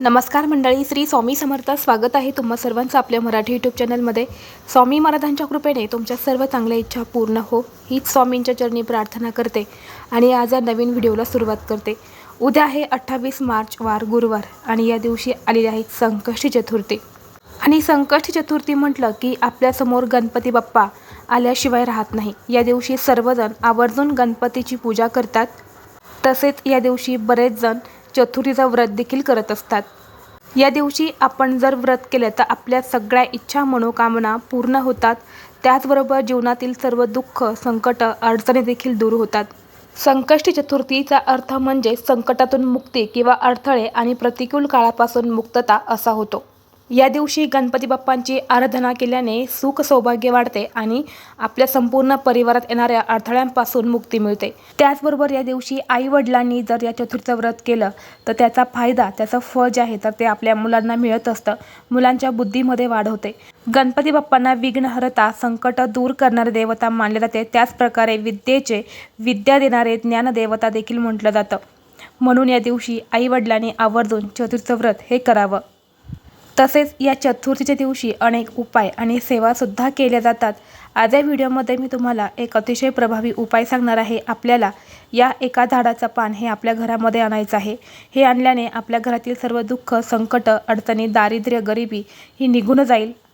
नमस्कार मंडळी श्री स्वामी समर्थ स्वागत आहे तुम्हा सर्वांचं आपल्या मराठी यूट्यूब चॅनलमध्ये स्वामी महाराजांच्या कृपेने तुमच्या सर्व चांगल्या इच्छा पूर्ण हो हीच स्वामींच्या चरणी प्रार्थना करते आणि आज या नवीन व्हिडिओला सुरुवात करते. उद्या आहे अठ्ठावीस मार्च वार गुरुवार आणि या दिवशी आलेली आहे संकष्टी चतुर्थी. आणि संकष्टी चतुर्थी म्हटलं की आपल्यासमोर गणपती बाप्पा आल्याशिवाय राहत नाही. या दिवशी सर्वजण आवर्जून गणपतीची पूजा करतात. तसेच या दिवशी बरेच जण चतुरीचा व्रत देखील करत असतात. या दिवशी आपण जर व्रत केलं तर आपल्या सगळ्या इच्छा मनोकामना पूर्ण होतात. त्याचबरोबर जीवनातील सर्व दुःख संकट अडचणी देखील दूर होतात. संकष्टी चतुर्थीचा अर्थ म्हणजे संकटातून मुक्ती किंवा अडथळे आणि प्रतिकूल काळापासून मुक्तता असा होतो. या दिवशी गणपती बाप्पांची आराधना केल्याने सुख सौभाग्य वाढते आणि आपल्या संपूर्ण परिवारात येणाऱ्या अडथळ्यांपासून मुक्ती मिळते. त्याचबरोबर या दिवशी आई वडिलांनी जर या चतुर्थचं व्रत केलं तर त्याचा फायदा त्याचं फळ जे आहे तर ते आपल्या मुलांना मिळत असतं. मुलांच्या बुद्धीमध्ये वाढ होते. गणपती बाप्पांना विघ्नहरता संकट दूर करणारे देवता मानले जाते. त्याचप्रकारे विद्येचे विद्या देणारे ज्ञानदेवता देखील म्हटलं जातं. म्हणून या दिवशी आई वडिलांनी आवर्जून चतुर्थ व्रत हे करावं. तसेच या चतुर्थीच्या दिवशी अनेक उपाय आणि सेवासुद्धा केल्या जातात. आज या व्हिडिओमध्ये मी तुम्हाला एक अतिशय प्रभावी उपाय सांगणार आहे. आपल्याला या एका झाडाचं पान हे आपल्या घरामध्ये आणायचं आहे. हे आणल्याने आपल्या घरातील सर्व दुःख संकट अडचणी दारिद्र्य गरिबी ही निघून जाईल.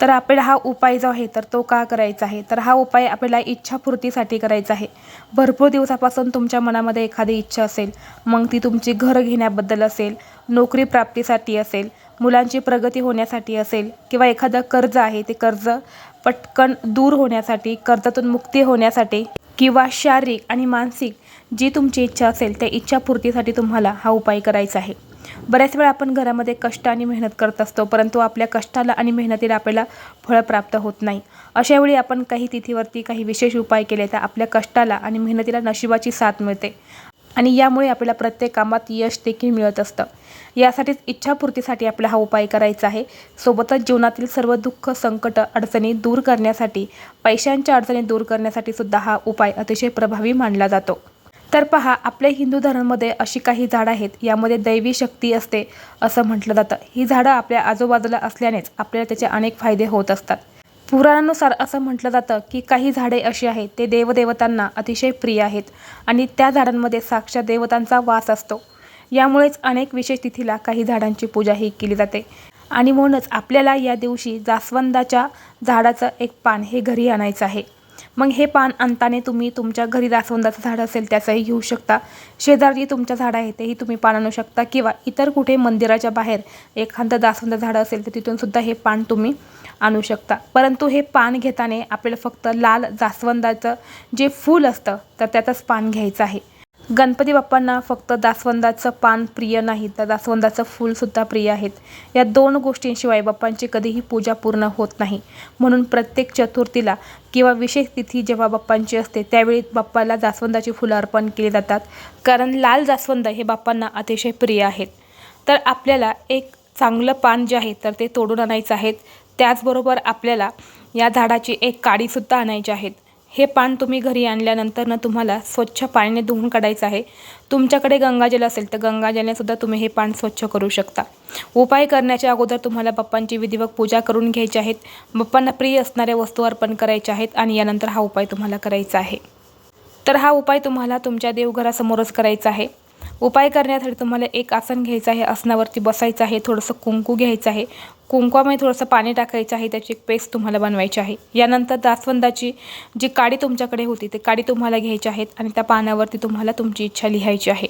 तर आपल्याला हा उपाय जो आहे तर तो का करायचा आहे? तर हा उपाय आपल्याला इच्छापूर्तीसाठी करायचा आहे. भरपूर दिवसापासून तुमच्या मनामध्ये एखादी इच्छा असेल मग ती तुमची घर घेण्याबद्दल असेल नोकरी प्राप्तीसाठी असेल मुलांची प्रगती होण्यासाठी असेल किंवा एखादं कर्ज आहे ते कर्ज पटकन दूर होण्यासाठी कर्जातून मुक्ती होण्यासाठी किंवा शारीरिक आणि मानसिक जी तुमची इच्छा असेल त्या इच्छापूर्तीसाठी तुम्हाला हा उपाय करायचा आहे. बऱ्याच वेळा आपण घरामध्ये कष्ट आणि मेहनत करत असतो परंतु आपल्या कष्टाला आणि मेहनतीला आपल्याला फळं प्राप्त होत नाही. अशा वेळी आपण काही तिथीवरती काही विशेष उपाय केले तर आपल्या कष्टाला आणि मेहनतीला नशिबाची साथ मिळते. आणि यामुळे आपल्याला प्रत्येक कामात यश देखील मिळत असतं. यासाठीच इच्छापूर्तीसाठी आपला हा उपाय करायचा आहे. सोबतच जीवनातील सर्व दुःख संकट अडचणी दूर करण्यासाठी पैशांच्या अडचणी दूर करण्यासाठी सुद्धा हा उपाय अतिशय प्रभावी मानला जातो. तर पहा आपल्या हिंदू धर्मामध्ये अशी काही झाडं आहेत यामध्ये दैवी शक्ती असते असं म्हटलं जातं. ही झाडं आपल्या आजूबाजूला असल्यानेच आपल्याला त्याचे अनेक फायदे होत असतात. पुराणानुसार असं म्हटलं जातं की काही झाडे अशी आहेत ते देवदेवतांना अतिशय प्रिय आहेत आणि त्या झाडांमध्ये साक्षात देवतांचा वास असतो. यामुळेच अनेक विशेष तिथीला काही झाडांची पूजा ही केली जाते. आणि म्हणूनच आपल्याला या दिवशी जास्वंदाच्या झाडाचं एक पान हे घरी आणायचं आहे. मग हे पान अंताने तुम्ही तुमच्या घरी जास्वंदाचं झाड असेल त्याचंही घेऊ शकता. शेजारी तुमच्या झाड आहे तेही तुम्ही पान आणू शकता. किंवा इतर कुठे मंदिराच्या बाहेर एखादं जास्वंद झाड असेल तर तिथून सुद्धा हे पान तुम्ही आणू शकता. परंतु हे पान घेताना आपल्याला फक्त लाल जास्वंदाचं जे फूल असतं तर त्याचंच पान घ्यायचं आहे. गणपती बाप्पांना फक्त जास्वंदाचं पान प्रिय नाही तर जास्वंदाचं फूलसुद्धा प्रिय आहेत. या दोन गोष्टींशिवाय बाप्पांची कधीही पूजा पूर्ण होत नाही. म्हणून प्रत्येक चतुर्थीला किंवा विशेष तिथी जेव्हा बाप्पांची असते त्यावेळी बाप्पाला जास्वंदाची फुलं अर्पण केली जातात. कारण लाल जास्वंद हे बाप्पांना अतिशय प्रिय आहेत. तर आपल्याला एक चांगलं पान जे आहे तर ते तोडून आणायचं आहेत त्याचबरोबर आपल्याला या झाडाची एक काडीसुद्धा आणायची आहेत हे पान तुम्ही घरी आणल्यानंतर ना तुम्हाला स्वच्छ पाण्याने धुवून काढायचं आहे. तुमच्याकडे गंगाजल असेल तर गंगाजलनेसुद्धा तुम्ही हे पान स्वच्छ करू शकता. उपाय करण्याच्या अगोदर तुम्हाला बाप्पांची विधिवत पूजा करून घ्यायची आहेत. बाप्पांना प्रिय असणाऱ्या वस्तू अर्पण करायच्या आहेत आणि यानंतर हा उपाय तुम्हाला करायचा आहे. तर हा उपाय तुम्हाला तुमच्या देवघरासमोरच करायचा आहे. उपाय करण्यासाठी तुम्हाला एक आसन घ्यायचं आहे आसनावरती बसायचं आहे थोडंसं कुंकू घ्यायचं आहे. कुंकवामध्ये थोडंसं पाणी टाकायचं आहे त्याची एक पेस्ट तुम्हाला बनवायची आहे. यानंतर जास्वंदाची जी काडी तुमच्याकडे होती ती काडी तुम्हाला घ्यायची आहेत आणि त्या पानावरती तुम्हाला तुमची इच्छा लिहायची आहे.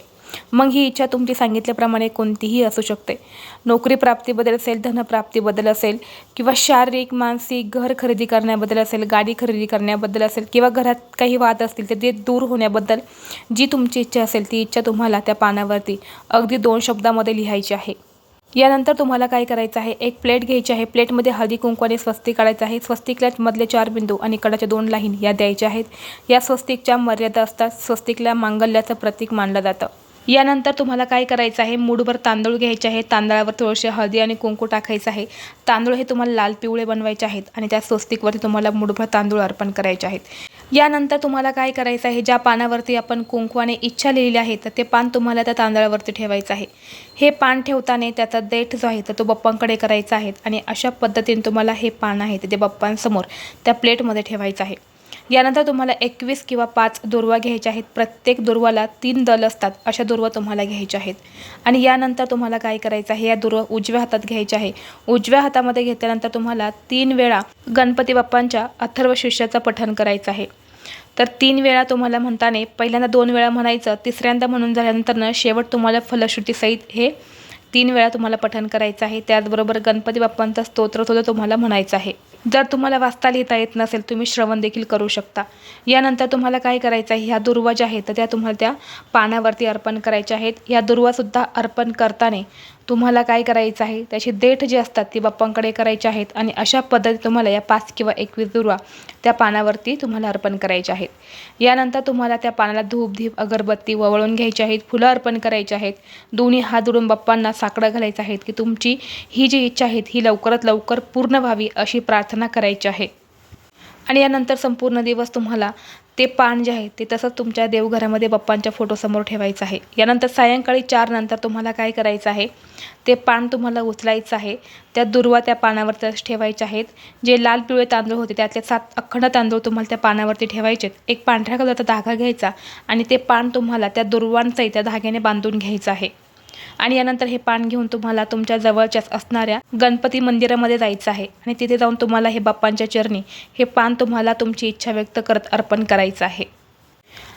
मग ही इच्छा तुमची सांगितल्याप्रमाणे कोणतीही असू शकते. नोकरी प्राप्तीबद्दल असेल धनप्राप्तीबद्दल असेल किंवा शारीरिक मानसिक घर खरेदी करण्याबद्दल असेल गाडी खरेदी करण्याबद्दल असेल किंवा घरात काही वाद असतील तर ते दूर होण्याबद्दल जी तुमची इच्छा असेल ती इच्छा तुम्हाला त्या पानावरती अगदी दोन शब्दामध्ये लिहायची आहे. यानंतर तुम्हाला काय करायचं आहे? एक प्लेट घ्यायची आहे. प्लेटमध्ये हळदी कुंकवाने स्वस्तिक काढायचं आहे. स्वस्तिकला मधले चार बिंदू आणि कडाच्या दोन लाईन या द्यायच्या आहेत. या स्वस्तिकच्या मर्यादा असतात. स्वस्तिकला मांगल्याचं प्रतीक मानलं जातं. यानंतर तुम्हाला काय करायचं आहे? मूडभर तांदूळ घ्यायचे आहे तांदळावर थोडेसे हळदी आणि कुंकू टाकायचं आहे. तांदूळ हे तुम्हाला लाल पिवळे बनवायचे आहेत आणि त्या स्वस्तिकवरती तुम्हाला मूडभर तांदूळ अर्पण करायचे आहेत. यानंतर तुम्हाला काय करायचं आहे? ज्या पानावरती आपण कुंकवाने इच्छा लिहिली आहे तर ते पान तुम्हाला त्या तांदळावरती ठेवायचं आहे. हे पान ठेवताना त्याचा देठ जो आहे तर तो बप्पांकडे करायचा आहे आणि अशा पद्धतीने तुम्हाला हे पान आहे ते बप्पांसमोर त्या प्लेटमध्ये ठेवायचं आहे. यानंतर तुम्हाला एकवीस किंवा पाच दुर्वा घ्यायच्या आहेत. प्रत्येक दुर्वाला तीन दल असतात अशा दुर्वा तुम्हाला घ्यायच्या आहेत. आणि यानंतर तुम्हाला काय करायचं आहे? या दुर्वा उजव्या हातात घ्यायच्या आहे. उजव्या हातामध्ये घेतल्यानंतर तुम्हाला तीन वेळा गणपती बाप्पांच्या अथर्व शिष्याचं पठण करायचं आहे. तर तीन वेळा तुम्हाला म्हणताना पहिल्यांदा दोन वेळा म्हणायचं तिसऱ्यांदा म्हणून झाल्यानंतरनं शेवट तुम्हाला फलश्रुतीसहित हे तीन वेळा तुम्हाला पठण करायचं आहे. त्याचबरोबर गणपती बाप्पांचा स्तोत्रसुद्धा तुम्हाला म्हणायचं आहे. जर तुम्हाला वाचता लिहिता येत नसेल तुम्ही श्रवण देखील करू शकता. यानंतर तुम्हाला काय करायचं आहे? ह्या दुर्वा ज्या आहेत. तर त्या तुम्हाला त्या पानावरती अर्पण करायच्या आहेत. ह्या दुर्वासुद्धा अर्पण करताना तुम्हाला काय करायचं आहे? त्याची देठ जी असतात ती बाप्पांकडे करायची आहेत आणि अशा पद्धती तुम्हाला या पाच किंवा एकवीस दुर्वा त्या पानावरती तुम्हाला अर्पण करायच्या आहेत. यानंतर तुम्हाला त्या पानाला धूप धीप अगरबत्ती ववळून घ्यायची आहेत फुलं अर्पण करायची आहेत. दोन्ही हात जोडून बाप्पांना साकडं घालायचं आहेत की तुमची ही जी इच्छा आहेत ही लवकरात लवकर पूर्ण व्हावी अशी प्रार्थना करायची आहे. आणि यानंतर संपूर्ण दिवस तुम्हाला ते पान जे आहे ते तसंच तुमच्या देवघरामध्ये बाप्पांच्या फोटोसमोर ठेवायचं आहे. यानंतर सायंकाळी चार नंतर तुम्हाला काय करायचं आहे ते पान तुम्हाला उचलायचं आहे. त्या दुर्वा त्या पानावर ठेवायच्या आहेत. जे लाल पिवळे तांदूळ होते त्यातले सात अखंड तांदूळ तुम्हाला त्या पानावरती ठेवायचे एक पांढऱ्या कलरचा धागा घ्यायचा आणि ते पान तुम्हाला त्या दुर्वांचंही त्या धाग्याने बांधून घ्यायचं आहे. आणि यानंतर हे पान घेऊन तुम्हाला तुमच्या जवळच्याच असणाऱ्या गणपती मंदिरामध्ये जायचं आहे. आणि तिथे जाऊन तुम्हाला हे बाप्पांच्या चरणी हे पान तुम्हाला तुमची इच्छा व्यक्त करत अर्पण करायचं आहे.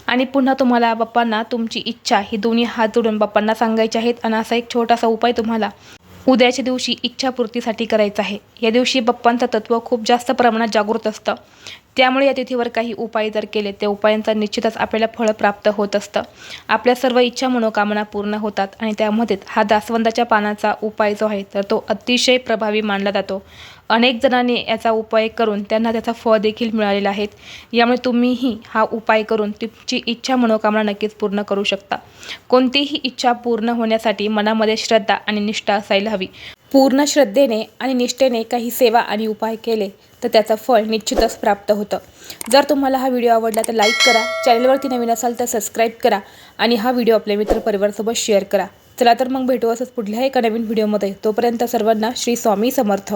आणि पुन्हा तुम्हाला बाप्पांना तुमची इच्छा ही दोन्ही हात जोडून बाप्पांना सांगायची आहेत. आणि असा एक छोटासा उपाय तुम्हाला उद्याच्या दिवशी इच्छापूर्तीसाठी करायचं आहे. या दिवशी बाप्पांचं तत्त्व खूप जास्त प्रमाणात जागृत असतं. त्यामुळे या तिथीवर काही उपाय जर केले त्या उपायांचा निश्चितच आपल्याला फळ प्राप्त होत असतं. आपल्या सर्व इच्छा मनोकामना पूर्ण होतात आणि त्यामध्येच हा दासवंदाच्या पानाचा उपाय जो आहे तर तो अतिशय प्रभावी मानला जातो. अनेक जणांनी याचा उपाय करून त्यांना त्याचा फळ देखील मिळालेला आहेत यामुळे तुम्हीही हा उपाय करून तुमची इच्छा मनोकामना नक्कीच पूर्ण करू शकता. कोणतीही इच्छा पूर्ण होण्यासाठी मनामध्ये श्रद्धा आणि निष्ठा असायला हवी. पूर्ण श्रद्धेने आणि निष्ठेने काही सेवा आणि उपाय केले तर त्याचं फळ निश्चितच प्राप्त होतं. जर तुम्हाला हा व्हिडिओ आवडला तर लाईक करा. चॅनलवरती नवीन असाल तर सबस्क्राईब करा आणि हा व्हिडिओ आपल्या मित्रपरिवारासोबत शेअर करा. चला तर मग भेटू असंच पुढल्या एका नवीन व्हिडिओमध्ये. तोपर्यंत सर्वांना श्री स्वामी समर्थ.